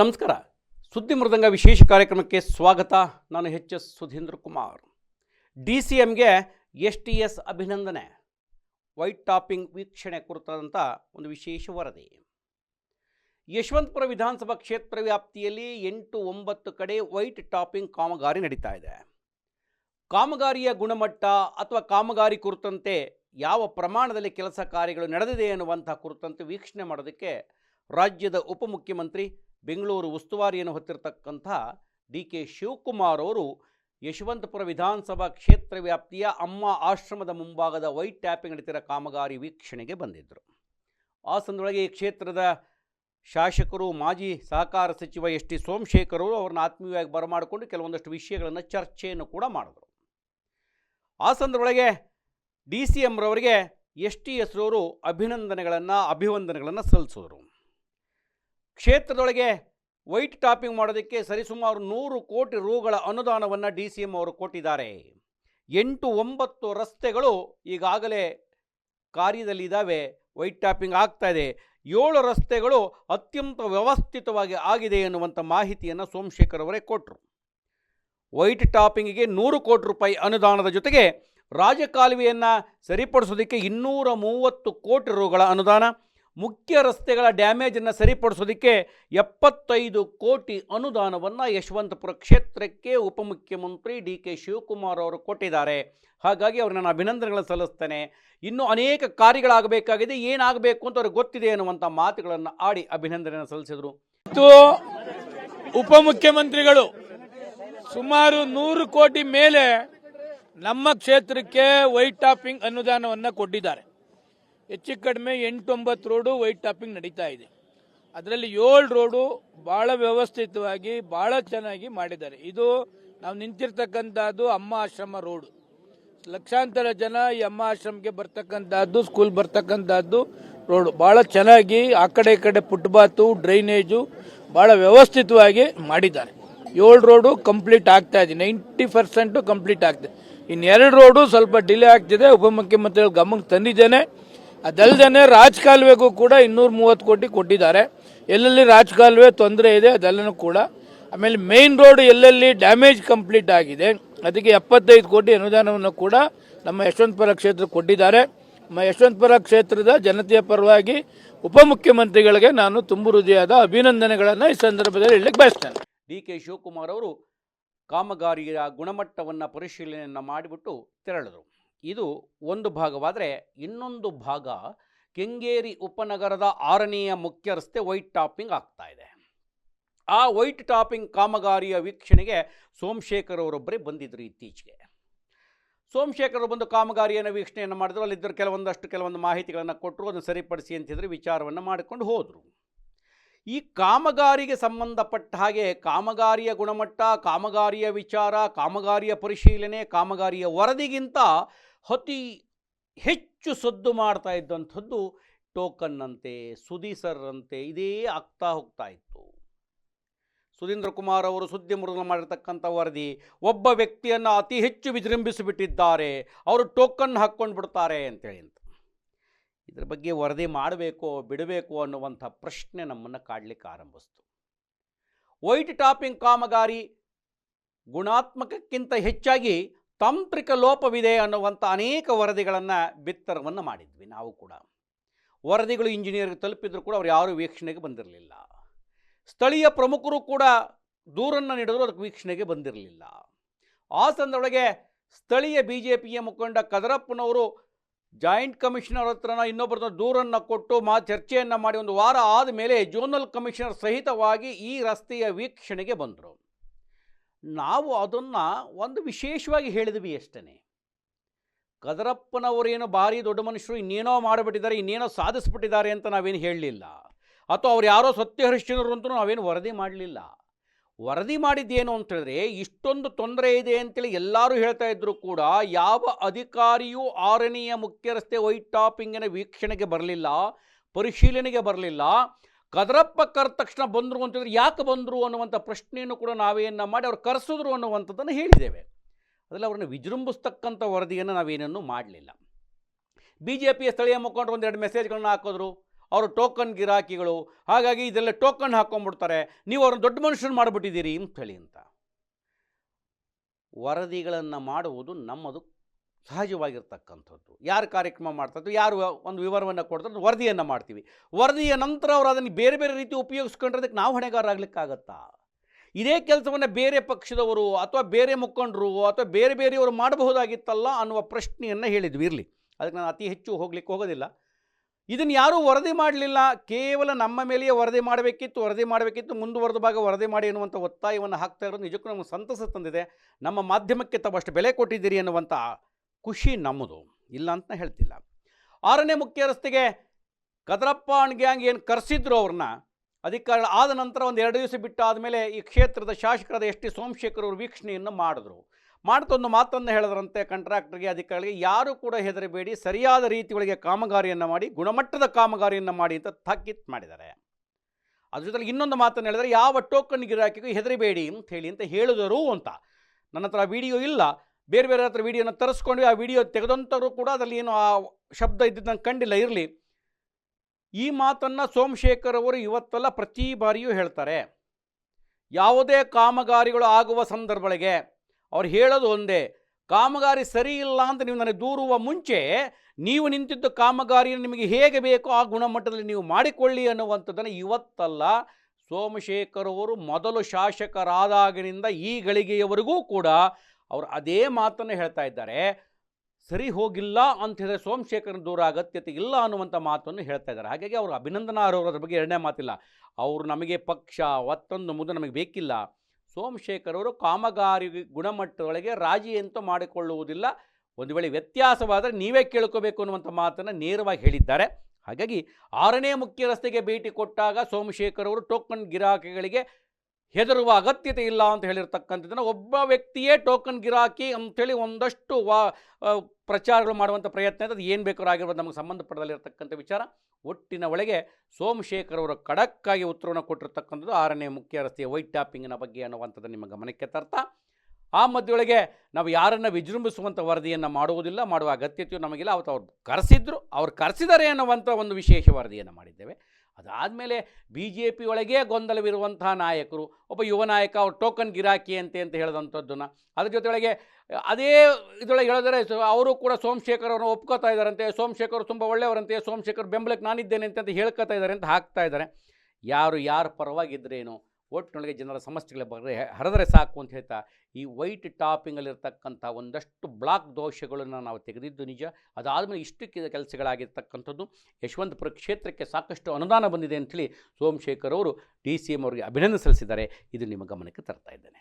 ನಮಸ್ಕಾರ. ಸುದ್ದಿ ಮೃದಂಗ ವಿಶೇಷ ಕಾರ್ಯಕ್ರಮಕ್ಕೆ ಸ್ವಾಗತ. ನಾನು H S Sudhindra Kumar. D C ಎಮ್ಗೆ S T S ಅಭಿನಂದನೆ. ವೈಟ್ ಟಾಪಿಂಗ್ ವೀಕ್ಷಣೆ ಕುರಿತಾದಂಥ ಒಂದು ವಿಶೇಷ ವರದಿ. ಯಶವಂತಪುರ ವಿಧಾನಸಭಾ ಕ್ಷೇತ್ರ ವ್ಯಾಪ್ತಿಯಲ್ಲಿ ಎಂಟು ಒಂಬತ್ತು ಕಡೆ ವೈಟ್ ಟಾಪಿಂಗ್ ಕಾಮಗಾರಿ ನಡೀತಾ ಇದೆ. ಕಾಮಗಾರಿಯ ಗುಣಮಟ್ಟ ಅಥವಾ ಕಾಮಗಾರಿ ಕುರಿತಂತೆ ಯಾವ ಪ್ರಮಾಣದಲ್ಲಿ ಕೆಲಸ ಕಾರ್ಯಗಳು ನಡೆದಿದೆ ಎನ್ನುವಂಥ ಕುರಿತಂತೆ ವೀಕ್ಷಣೆ ಮಾಡೋದಕ್ಕೆ ರಾಜ್ಯದ ಉಪಮುಖ್ಯಮಂತ್ರಿ ಬೆಂಗಳೂರು ಉಸ್ತುವಾರಿಯನ್ನು ಹೊತ್ತಿರತಕ್ಕಂಥ ಡಿ ಕೆ ಶಿವಕುಮಾರ್ ಅವರು ಯಶವಂತಪುರ ವಿಧಾನಸಭಾ ಕ್ಷೇತ್ರ ವ್ಯಾಪ್ತಿಯ ಅಮ್ಮ ಆಶ್ರಮದ ಮುಂಭಾಗದ ವೈಟ್ ಟ್ಯಾಪಿಂಗ್ ನಡೀತಿರೋ ಕಾಮಗಾರಿ ವೀಕ್ಷಣೆಗೆ ಬಂದಿದ್ದರು. ಆ ಈ ಕ್ಷೇತ್ರದ ಶಾಸಕರು, ಮಾಜಿ ಸಹಕಾರ ಸಚಿವ ಎಸ್ ಟಿ ಸೋಮಶೇಖರ್ ಅವರು ಅವ್ರನ್ನ ಆತ್ಮೀಯವಾಗಿ ಬರಮಾಡಿಕೊಂಡು ಕೆಲವೊಂದಷ್ಟು ವಿಷಯಗಳನ್ನು ಚರ್ಚೆಯನ್ನು ಕೂಡ ಮಾಡಿದರು. ಆ ಡಿ ಸಿ ಎಮ್ರವರಿಗೆ ಎಸ್ ಟಿ ಎಸ್ರವರು ಅಭಿನಂದನೆಗಳನ್ನು, ಅಭಿವಂದನೆಗಳನ್ನು ಸಲ್ಲಿಸಿದ್ರು. ಕ್ಷೇತ್ರದೊಳಗೆ ವೈಟ್ ಟಾಪಿಂಗ್ ಮಾಡೋದಕ್ಕೆ ಸರಿಸುಮಾರು ನೂರು ಕೋಟಿ ರೂಗಳ ಅನುದಾನವನ್ನು ಡಿ ಸಿ ಎಂ ಅವರು ಕೊಟ್ಟಿದ್ದಾರೆ. ಎಂಟು ಒಂಬತ್ತು ರಸ್ತೆಗಳು ಈಗಾಗಲೇ ಕಾರ್ಯದಲ್ಲಿದ್ದಾವೆ ವೈಟ್ ಟಾಪಿಂಗ್ ಆಗ್ತಾ ಇದೆ. ಏಳು ರಸ್ತೆಗಳು ಅತ್ಯಂತ ವ್ಯವಸ್ಥಿತವಾಗಿ ಆಗಿದೆ ಎನ್ನುವಂಥ ಮಾಹಿತಿಯನ್ನು ಸೋಮಶೇಖರ್ ಅವರೇ ಕೊಟ್ಟರು ವೈಟ್ ಟಾಪಿಂಗಿಗೆ ನೂರು ಕೋಟಿ ರೂಪಾಯಿ ಅನುದಾನದ ಜೊತೆಗೆ ರಾಜಕಾಲುವೆಯನ್ನು ಸರಿಪಡಿಸೋದಕ್ಕೆ ಇನ್ನೂರ ಮೂವತ್ತು ಕೋಟಿ ರೂಗಳ ಅನುದಾನ ಮುಖ್ಯ ರಸ್ತೆಗಳ ಡ್ಯಾಮೇಜನ್ನು ಸರಿಪಡಿಸೋದಕ್ಕೆ ಎಪ್ಪತ್ತೈದು ಕೋಟಿ ಅನುದಾನವನ್ನು ಯಶವಂತಪುರ ಕ್ಷೇತ್ರಕ್ಕೆ ಉಪಮುಖ್ಯಮಂತ್ರಿ ಡಿ ಕೆ ಶಿವಕುಮಾರ್ ಅವರು ಕೊಟ್ಟಿದ್ದಾರೆ. ಹಾಗಾಗಿ ಅವ್ರು ನಾನು ಅಭಿನಂದನೆಗಳನ್ನು ಸಲ್ಲಿಸ್ತೇನೆ. ಇನ್ನೂ ಅನೇಕ ಕಾರ್ಯಗಳಾಗಬೇಕಾಗಿದೆ. ಏನಾಗಬೇಕು ಅಂತ ಅವ್ರಿಗೆ ಗೊತ್ತಿದೆ ಅನ್ನುವಂಥ ಮಾತುಗಳನ್ನು ಆಡಿ ಅಭಿನಂದನೆಯನ್ನು ಸಲ್ಲಿಸಿದರು. ಮತ್ತು ಉಪಮುಖ್ಯಮಂತ್ರಿಗಳು ಸುಮಾರು ನೂರು ಕೋಟಿ ಮೇಲೆ ನಮ್ಮ ಕ್ಷೇತ್ರಕ್ಕೆ ವೈಟ್ ಟಾಪಿಂಗ್ ಅನುದಾನವನ್ನು ಕೊಟ್ಟಿದ್ದಾರೆ. ಹೆಚ್ಚು ಕಡಿಮೆ ಎಂಟೊಂಬತ್ತು ರೋಡು ವೈಟ್ ಟಾಪಿಂಗ್ ನಡೀತಾ ಇದೆ. ಅದರಲ್ಲಿ ಏಳು ರೋಡು ಬಹಳ ವ್ಯವಸ್ಥಿತವಾಗಿ ಬಹಳ ಚೆನ್ನಾಗಿ ಮಾಡಿದ್ದಾರೆ. ಇದು ನಾವು ನಿಂತಿರ್ತಕ್ಕಂಥದ್ದು ಅಮ್ಮ ಆಶ್ರಮ ರೋಡು. ಲಕ್ಷಾಂತರ ಜನ ಈ ಅಮ್ಮ ಆಶ್ರಮಕ್ಕೆ ಬರ್ತಕ್ಕಂಥದ್ದು ಸ್ಕೂಲ್ ಬರ್ತಕ್ಕಂಥದ್ದು ರೋಡು. ಭಾಳ ಚೆನ್ನಾಗಿ ಆ ಕಡೆ ಈ ಕಡೆ ಫುಟ್ಪಾತು ಡ್ರೈನೇಜು ಭಾಳ ವ್ಯವಸ್ಥಿತವಾಗಿ ಮಾಡಿದ್ದಾರೆ. ಏಳು ರೋಡು ಕಂಪ್ಲೀಟ್ ಆಗ್ತಾ ಇದೆ. ನೈಂಟಿ ಪರ್ಸೆಂಟು ಕಂಪ್ಲೀಟ್ ಆಗ್ತದೆ ಇನ್ನೆರಡು ರೋಡು ಸ್ವಲ್ಪ ಡಿಲೇ ಆಗ್ತಿದೆ. ಉಪಮುಖ್ಯಮಂತ್ರಿಗಳು ಗಮನಕ್ಕೆ ತಂದಿದ್ದೇನೆ. ಅದಲ್ಲದೆ ರಾಜಕಾಲುವೆಗೂ ಕೂಡ ಇನ್ನೂರ ಮೂವತ್ತು ಕೋಟಿ ಕೊಟ್ಟಿದ್ದಾರೆ. ಎಲ್ಲೆಲ್ಲಿ ರಾಜಕಾಲುವೆ ತೊಂದರೆ ಇದೆ ಅದೆಲ್ಲನೂ ಕೂಡ. ಆಮೇಲೆ ಮೇನ್ ರೋಡ್ ಎಲ್ಲೆಲ್ಲಿ ಡ್ಯಾಮೇಜ್ ಕಂಪ್ಲೀಟ್ ಆಗಿದೆ, ಅದಕ್ಕೆ ಎಪ್ಪತ್ತೈದು ಕೋಟಿ ಅನುದಾನವನ್ನು ಕೂಡ ನಮ್ಮ ಯಶವಂತಪುರ ಕ್ಷೇತ್ರಕ್ಕೆ ಕೊಟ್ಟಿದ್ದಾರೆ. ನಮ್ಮ ಯಶವಂತಪುರ ಕ್ಷೇತ್ರದ ಜನತೆಯ ಪರವಾಗಿ ಉಪಮುಖ್ಯಮಂತ್ರಿಗಳಿಗೆ ನಾನು ತುಂಬು ಹೃದಯದ ಅಭಿನಂದನೆಗಳನ್ನು ಈ ಸಂದರ್ಭದಲ್ಲಿ ಹೇಳಲಿಕ್ಕೆ ಬಯಸ್ತೇನೆ. ಡಿ ಕೆ ಶಿವಕುಮಾರ್ ಅವರು ಕಾಮಗಾರಿಯ ಗುಣಮಟ್ಟವನ್ನು ಪರಿಶೀಲನೆಯನ್ನು ಮಾಡಿಬಿಟ್ಟು ತೆರಳಿದರು. ಇದು ಒಂದು ಭಾಗವಾದರೆ ಇನ್ನೊಂದು ಭಾಗ ಕೆಂಗೇರಿ ಉಪನಗರದ ಆರನೆಯ ಮುಖ್ಯ ರಸ್ತೆ ವೈಟ್ ಟಾಪಿಂಗ್ ಆಗ್ತಾ ಇದೆ. ಆ ವೈಟ್ ಟಾಪಿಂಗ್ ಕಾಮಗಾರಿಯ ವೀಕ್ಷಣೆಗೆ ಸೋಮಶೇಖರ್ ಅವರೊಬ್ಬರೇ ಬಂದಿದ್ದರು ಇತ್ತೀಚೆಗೆ. ಸೋಮಶೇಖರ್ ಬಂದು ಕಾಮಗಾರಿಯನ್ನು ವೀಕ್ಷಣೆಯನ್ನು ಮಾಡಿದ್ರು. ಅಲ್ಲಿದ್ದರು ಕೆಲವೊಂದಷ್ಟು ಕೆಲವೊಂದು ಮಾಹಿತಿಗಳನ್ನು ಕೊಟ್ಟರು ಅದನ್ನು ಸರಿಪಡಿಸಿ ಅಂತಿದ್ರೆ ವಿಚಾರವನ್ನು ಮಾಡಿಕೊಂಡು ಹೋದರು. ಈ ಕಾಮಗಾರಿಗೆ ಸಂಬಂಧಪಟ್ಟ ಹಾಗೆ ಕಾಮಗಾರಿಯ ಗುಣಮಟ್ಟ, ಕಾಮಗಾರಿಯ ವಿಚಾರ, ಕಾಮಗಾರಿಯ ಪರಿಶೀಲನೆ, ಕಾಮಗಾರಿಯ ವರದಿಗಿಂತ ಅತಿ ಹೆಚ್ಚು ಸದ್ದು ಮಾಡ್ತಾ ಇದ್ದಂಥದ್ದು ಟೋಕನ್ ಅಂತೆ ಸುದಿಸರ್ ಅಂತೆ ಇದೇ ಆಗ್ತಾ ಹೋಗ್ತಾ ಇತ್ತು. ಸುಧೀಂದ್ರ ಕುಮಾರ್ ಅವರು ಸುದ್ದಿ ಮುರುಗನ ಮಾಡಿರ್ತಕ್ಕಂಥ ವರದಿ, ಒಬ್ಬ ವ್ಯಕ್ತಿಯನ್ನು ಅತಿ ಹೆಚ್ಚು ವಿಜೃಂಭಿಸಿಬಿಟ್ಟಿದ್ದಾರೆ, ಅವರು ಟೋಕನ್ ಹಾಕ್ಕೊಂಡು ಬಿಡ್ತಾರೆ ಅಂತೇಳಿ ಅಂತ. ಇದ್ರ ಬಗ್ಗೆ ವರದಿ ಮಾಡಬೇಕು, ಬಿಡಬೇಕು ಅನ್ನುವಂಥ ಪ್ರಶ್ನೆ ನಮ್ಮನ್ನು ಕಾಡಲಿಕ್ಕೆ ಆರಂಭಿಸ್ತು. ವೈಟ್ ಟಾಪಿಂಗ್ ಕಾಮಗಾರಿ ಗುಣಾತ್ಮಕಕ್ಕಿಂತ ಹೆಚ್ಚಾಗಿ ತಾಂತ್ರಿಕ ಲೋಪವಿದೆ ಅನ್ನುವಂಥ ಅನೇಕ ವರದಿಗಳನ್ನು ಬಿತ್ತರವನ್ನು ಮಾಡಿದ್ವಿ ನಾವು ಕೂಡ. ವರದಿಗಳು ಇಂಜಿನಿಯರ್ಗೆ ತಲುಪಿದ್ರು ಕೂಡ ಅವ್ರು ಯಾರೂ ವೀಕ್ಷಣೆಗೆ ಬಂದಿರಲಿಲ್ಲ. ಸ್ಥಳೀಯ ಪ್ರಮುಖರು ಕೂಡ ದೂರನ್ನು ನೀಡಿದ್ರು ಅದಕ್ಕೆ ವೀಕ್ಷಣೆಗೆ ಬಂದಿರಲಿಲ್ಲ. ಆ ಸಂದರ್ಭದೊಳಗೆ ಸ್ಥಳೀಯ ಬಿ ಜೆ ಪಿಯ ಮುಖಂಡ ಕದರಪ್ಪನವರು ಜಾಯಿಂಟ್ ಕಮಿಷನರ್ ಹತ್ರನ ಇನ್ನೊಬ್ಬರ ದೂರನ್ನು ಕೊಟ್ಟು ಮಾ ಚರ್ಚೆಯನ್ನು ಮಾಡಿ ಒಂದು ವಾರ ಆದ ಮೇಲೆ ಜೋನಲ್ ಕಮಿಷನರ್ ಸಹಿತವಾಗಿ ಈ ರಸ್ತೆಯ ವೀಕ್ಷಣೆಗೆ ಬಂದರು. ನಾವು ಅದನ್ನು ಒಂದು ವಿಶೇಷವಾಗಿ ಹೇಳಿದ್ವಿ ಅಷ್ಟೇ ಕದರಪ್ಪನವರೇನು ಭಾರಿ ದೊಡ್ಡ ಮನುಷ್ಯರು ಇನ್ನೇನೋ ಮಾಡಿಬಿಟ್ಟಿದ್ದಾರೆ, ಇನ್ನೇನೋ ಸಾಧಿಸ್ಬಿಟ್ಟಿದ್ದಾರೆ ಅಂತ ನಾವೇನು ಹೇಳಲಿಲ್ಲ. ಅಥವಾ ಅವ್ರು ಯಾರೋ ಸತ್ಯ ಅಂತಲೂ ಅಂತೂ ನಾವೇನು ವರದಿ ಮಾಡಲಿಲ್ಲ. ವರದಿ ಮಾಡಿದ್ದೇನು ಅಂತ ಹೇಳಿದ್ರೆ, ಇಷ್ಟೊಂದು ತೊಂದರೆ ಇದೆ ಅಂತೇಳಿ ಎಲ್ಲರೂ ಹೇಳ್ತಾ ಇದ್ರು ಕೂಡ ಯಾವ ಅಧಿಕಾರಿಯೂ ಆರನೆಯ ಮುಖ್ಯ ರಸ್ತೆ ವೈಟ್ ಟಾಪಿಂಗಿನ ವೀಕ್ಷಣೆಗೆ ಬರಲಿಲ್ಲ, ಪರಿಶೀಲನೆಗೆ ಬರಲಿಲ್ಲ. ಕದರಪ್ಪ ಕರೆದ ತಕ್ಷಣ ಬಂದರು ಅಂತಿದ್ರೆ ಯಾಕೆ ಬಂದರು ಅನ್ನುವಂಥ ಪ್ರಶ್ನೆಯನ್ನು ಕೂಡ ನಾವೇನು ಮಾಡಿ ಅವ್ರು ಕರೆಸಿದ್ರು ಅನ್ನುವಂಥದ್ದನ್ನು ಹೇಳಿದ್ದೇವೆ. ಅದರಲ್ಲಿ ಅವ್ರನ್ನ ವಿಜೃಂಭಿಸ್ತಕ್ಕಂಥ ವರದಿಯನ್ನು ನಾವೇನನ್ನು ಮಾಡಲಿಲ್ಲ. ಬಿ ಜೆ ಪಿಯ ಸ್ಥಳೀಯ ಮುಖಂಡರು ಒಂದೆರಡು ಮೆಸೇಜ್ಗಳನ್ನ ಹಾಕಿದ್ರು. ಅವರು ಟೋಕನ್ ಗಿರಾಕಿಗಳು. ಹಾಗಾಗಿ ಇದೆಲ್ಲ ಟೋಕನ್ ಹಾಕೊಂಡ್ಬಿಡ್ತಾರೆ ನೀವು ಅವ್ರನ್ನ ದೊಡ್ಡ ಮನುಷ್ಯನ ಮಾಡಿಬಿಟ್ಟಿದ್ದೀರಿ ಅಂತ ಹೇಳಿ ಅಂತ. ವರದಿಗಳನ್ನು ಮಾಡುವುದು ನಮ್ಮದು ಸಹಜವಾಗಿರ್ತಕ್ಕಂಥದ್ದು. ಯಾರು ಕಾರ್ಯಕ್ರಮ ಮಾಡ್ತದ್ದು ಯಾರು ಒಂದು ವಿವರವನ್ನು ಕೊಡ್ತದ್ದು ವರದಿಯನ್ನು ಮಾಡ್ತೀವಿ. ವರದಿಯ ನಂತರ ಅವರು ಅದನ್ನು ಬೇರೆ ಬೇರೆ ರೀತಿ ಉಪಯೋಗಿಸ್ಕೊಂಡ್ರೆ ನಾವು ಹೊಣೆಗಾರರಾಗಲಿಕ್ಕಾಗತ್ತಾ ಇದೇ ಕೆಲಸವನ್ನು ಬೇರೆ ಪಕ್ಷದವರು ಅಥವಾ ಬೇರೆ ಮುಖಂಡರು ಅಥವಾ ಬೇರೆ ಬೇರೆಯವರು ಮಾಡಬಹುದಾಗಿತ್ತಲ್ಲ ಅನ್ನುವ ಪ್ರಶ್ನೆಯನ್ನು ಹೇಳಿದ್ವಿ, ಇರಲಿ. ಅದಕ್ಕೆ ನಾನು ಅತಿ ಹೆಚ್ಚು ಹೋಗ್ಲಿಕ್ಕೆ ಹೋಗೋದಿಲ್ಲ. ಇದನ್ನು ಯಾರೂ ವರದಿ ಮಾಡಲಿಲ್ಲ. ಕೇವಲ ನಮ್ಮ ಮೇಲೆಯೇ ವರದಿ ಮಾಡಬೇಕಿತ್ತು ವರದಿ ಮಾಡಬೇಕಿತ್ತು, ಮುಂದುವರೆದ ಭಾಗ ವರದಿ ಮಾಡಿ ಎನ್ನುವಂಥ ಒತ್ತಾಯವನ್ನು ಹಾಕ್ತಾ ಇರೋದು ನಿಜಕ್ಕೂ ನಮಗೆ ಸಂತಸ ತಂದಿದೆ. ನಮ್ಮ ಮಾಧ್ಯಮಕ್ಕೆ ತಾವು ಬೆಲೆ ಕೊಟ್ಟಿದ್ದೀರಿ ಅನ್ನುವಂಥ ಖುಷಿ ನಮ್ಮದು ಇಲ್ಲ ಅಂತ ಹೇಳ್ತಿಲ್ಲ. ಆರನೇ ಮುಖ್ಯ ರಸ್ತೆಗೆ ಕದರಪ್ಪ ಅಂಡ್ ಗ್ಯಾಂಗ್ ಏನು ಕರೆಸಿದ್ರು ಅವ್ರನ್ನ, ಅಧಿಕಾರ ಆದ ನಂತರ ಒಂದು ಎರಡು ದಿವಸ ಬಿಟ್ಟು ಆದಮೇಲೆ ಈ ಕ್ಷೇತ್ರದ ಶಾಸಕರಾದ ಎಸ್ ಟಿ ಸೋಮಶೇಖರ್ ಅವರು ವೀಕ್ಷಣೆಯನ್ನು ಮಾಡಿದ್ರು. ಮಾಡ್ತೊಂದು ಮಾತನ್ನು ಹೇಳಿದ್ರಂತೆ ಕಾಂಟ್ರಾಕ್ಟರ್ಗೆ ಅಧಿಕಾರಿಗೆ, ಯಾರೂ ಕೂಡ ಹೆದರಬೇಡಿ, ಸರಿಯಾದ ರೀತಿ ಒಳಗೆ ಕಾಮಗಾರಿಯನ್ನು ಮಾಡಿ, ಗುಣಮಟ್ಟದ ಕಾಮಗಾರಿಯನ್ನು ಮಾಡಿ ಅಂತ ತಾಕೀತ್ ಮಾಡಿದ್ದಾರೆ. ಅದ್ರ ಜೊತೆಗೆ ಇನ್ನೊಂದು ಮಾತನ್ನು ಹೇಳಿದರೆ, ಯಾವ ಟೋಕನ್ ಗಿರಾಕಿಗೂ ಹೆದರಬೇಡಿ ಅಂತ ಹೇಳಿ ಅಂತ ಹೇಳಿದರು ಅಂತ. ನನ್ನ ಹತ್ರ ವಿಡಿಯೋ ಇಲ್ಲ. ಬೇರೆ ಬೇರೆ ಹತ್ರ ವಿಡಿಯೋನ ತರಿಸ್ಕೊಂಡ್ವಿ. ಆ ವಿಡಿಯೋ ತೆಗೆದಂಥವ್ರು ಕೂಡ ಅದರಲ್ಲಿ ಏನು ಆ ಶಬ್ದ ಇದ್ದಿದ್ದು ಕಂಡಿಲ್ಲ. ಇರಲಿ. ಈ ಮಾತನ್ನು ಸೋಮಶೇಖರ್ ಅವರು ಇವತ್ತೆಲ್ಲ ಪ್ರತಿ ಬಾರಿಯೂ ಹೇಳ್ತಾರೆ. ಯಾವುದೇ ಕಾಮಗಾರಿಗಳು ಆಗುವ ಸಂದರ್ಭಗಳಿಗೆ ಅವ್ರು ಹೇಳೋದು ಒಂದೇ. ಕಾಮಗಾರಿ ಸರಿ ಇಲ್ಲ ಅಂತ ನೀವು ನನಗೆ ದೂರುವ ಮುಂಚೆ ನೀವು ನಿಂತಿದ್ದ ಕಾಮಗಾರಿಯನ್ನು ನಿಮಗೆ ಹೇಗೆ ಬೇಕೋ ಆ ಗುಣಮಟ್ಟದಲ್ಲಿ ನೀವು ಮಾಡಿಕೊಳ್ಳಿ ಅನ್ನುವಂಥದ್ದನ್ನು ಇವತ್ತಲ್ಲ ಸೋಮಶೇಖರ್ ಅವರು ಮೊದಲು ಶಾಸಕರಾದಾಗಿನಿಂದ ಈ ಗಳಿಗೆಯವರೆಗೂ ಕೂಡ ಅವರು ಅದೇ ಮಾತನ್ನು ಹೇಳ್ತಾ ಇದ್ದಾರೆ. ಸರಿ ಹೋಗಿಲ್ಲ ಅಂತ ಹೇಳಿದ್ರೆ ಸೋಮಶೇಖರನ ದೂರ ಅಗತ್ಯತೆ ಇಲ್ಲ ಅನ್ನುವಂಥ ಮಾತನ್ನು ಹೇಳ್ತಾ ಇದ್ದಾರೆ. ಹಾಗಾಗಿ ಅವರು ಅಭಿನಂದನಾ ಅರ್ಹರು ಬಗ್ಗೆ ಎರಡನೇ ಮಾತಿಲ್ಲ. ಅವರು ನಮಗೆ ಪಕ್ಷ ಒತ್ತೊಂದು ಮುದ್ದು ನಮಗೆ ಬೇಕಿಲ್ಲ. ಸೋಮಶೇಖರ್ ಅವರು ಕಾಮಗಾರಿ ಗುಣಮಟ್ಟದೊಳಗೆ ರಾಜಿ ಅಂತೂ ಮಾಡಿಕೊಳ್ಳುವುದಿಲ್ಲ. ಒಂದು ವೇಳೆ ವ್ಯತ್ಯಾಸವಾದರೆ ನೀವೇ ಕೇಳ್ಕೋಬೇಕು ಅನ್ನುವಂಥ ಮಾತನ್ನು ನೇರವಾಗಿ ಹೇಳಿದ್ದಾರೆ. ಹಾಗಾಗಿ ಆರನೇ ಮುಖ್ಯ ರಸ್ತೆಗೆ ಭೇಟಿ ಕೊಟ್ಟಾಗ ಸೋಮಶೇಖರ್ ಅವರು ಟೋಕನ್ ಗಿರಾಕಿಗಳಿಗೆ ಹೆದರುವ ಅಗತ್ಯತೆ ಇಲ್ಲ ಅಂತ ಹೇಳಿರ್ತಕ್ಕಂಥದ್ದನ್ನು ಒಬ್ಬ ವ್ಯಕ್ತಿಯೇ ಟೋಕನ್ ಗಿರಾಕಿ ಅಂಥೇಳಿ ಒಂದಷ್ಟು ವಾ ಪ್ರಚಾರಗಳು ಮಾಡುವಂಥ ಪ್ರಯತ್ನ ಅದು ಏನು ಬೇಕಾದ್ರೂ ಆಗಿರ್ಬೋದು. ನಮಗೆ ಸಂಬಂಧಪಟ್ಟದಲ್ಲಿರ್ತಕ್ಕಂಥ ವಿಚಾರ. ಒಟ್ಟಿನ ಒಳಗೆ ಸೋಮಶೇಖರ್ ಅವರು ಖಡಕ್ಕಾಗಿ ಉತ್ತರವನ್ನು ಕೊಟ್ಟಿರ್ತಕ್ಕಂಥದ್ದು ಆರನೇ ಮುಖ್ಯ ರಸ್ತೆಯ ವೈಟ್ ಟ್ಯಾಪಿಂಗಿನ ಬಗ್ಗೆ ಅನ್ನುವಂಥದ್ದು ನಿಮ್ಮ ಗಮನಕ್ಕೆ ತರ್ತಾ. ಆ ಮಧ್ಯೊಳಗೆ ನಾವು ಯಾರನ್ನು ವಿಜೃಂಭಿಸುವಂಥ ವರದಿಯನ್ನು ಮಾಡುವುದಿಲ್ಲ, ಮಾಡುವ ಅಗತ್ಯತೆಯು ನಮಗಿಲ್ಲ. ಅವತ್ತು ಅವ್ರು ಕರೆಸಿದ್ರು. ಅವ್ರು ಕರೆಸಿದ್ದಾರೆ ಅನ್ನುವಂಥ ಒಂದು ವಿಶೇಷ ವರದಿಯನ್ನು ಮಾಡಿದ್ದೇವೆ. ಅದಾದಮೇಲೆ ಬಿ ಜೆ ಪಿ ಒಳಗೇ ಗೊಂದಲವಿರುವಂತಹ ನಾಯಕರು, ಒಬ್ಬ ಯುವ ನಾಯಕ, ಅವ್ರು ಟೋಕನ್ ಗಿರಾಕಿ ಅಂತೆ ಅಂತ ಹೇಳಿದಂಥದ್ದನ್ನು, ಅದ್ರ ಜೊತೆಯೊಳಗೆ ಅದೇ ಇದರೊಳಗೆ ಹೇಳಿದ್ರೆ ಅವರು ಕೂಡ ಸೋಮಶೇಖರ್ ಅವರನ್ನು ಒಪ್ಕೋತಾ ಇದ್ದಾರಂತೆ ಸೋಮಶೇಖರ್ ತುಂಬ ಒಳ್ಳೆಯವರಂತೆ, ಸೋಮಶೇಖರ್ ಬೆಂಬಲಕ್ಕೆ ನಾನಿದ್ದೇನೆ ಅಂತ ಹೇಳ್ಕೊತಾ ಇದ್ದಾರೆ ಅಂತ ಹಾಕ್ತಾ ಇದ್ದಾರೆ. ಯಾರು ಯಾರ ಪರವಾಗಿದ್ರೇನು ಒಟ್ಟಿನೊಳಗೆ ಜನರ ಸಮಸ್ಯೆಗಳ ಬಗ್ಗೆ ಹರಿದರೆ ಸಾಕು ಅಂತ ಹೇಳ್ತಾ, ಈ ವೈಟ್ ಟಾಪಿಂಗಲ್ಲಿರ್ತಕ್ಕಂಥ ಒಂದಷ್ಟು ಬ್ಲಾಕ್ ದೋಷಗಳನ್ನು ನಾವು ತೆಗೆದಿದ್ದು ನಿಜ. ಅದಾದಮೇಲೆ ಇಷ್ಟಕ್ಕೆ ಕೆಲಸಗಳಾಗಿರ್ತಕ್ಕಂಥದ್ದು ಯಶವಂತಪುರ ಕ್ಷೇತ್ರಕ್ಕೆ ಸಾಕಷ್ಟು ಅನುದಾನ ಬಂದಿದೆ ಅಂಥೇಳಿ ಸೋಮಶೇಖರ್ ಅವರು ಡಿ ಸಿ ಎಂ ಅವರಿಗೆ ಅಭಿನಂದನೆ ಸಲ್ಲಿಸಿದ್ದಾರೆ. ಇದು ನಿಮ್ಮ ಗಮನಕ್ಕೆ ತರ್ತಾ ಇದ್ದೇನೆ.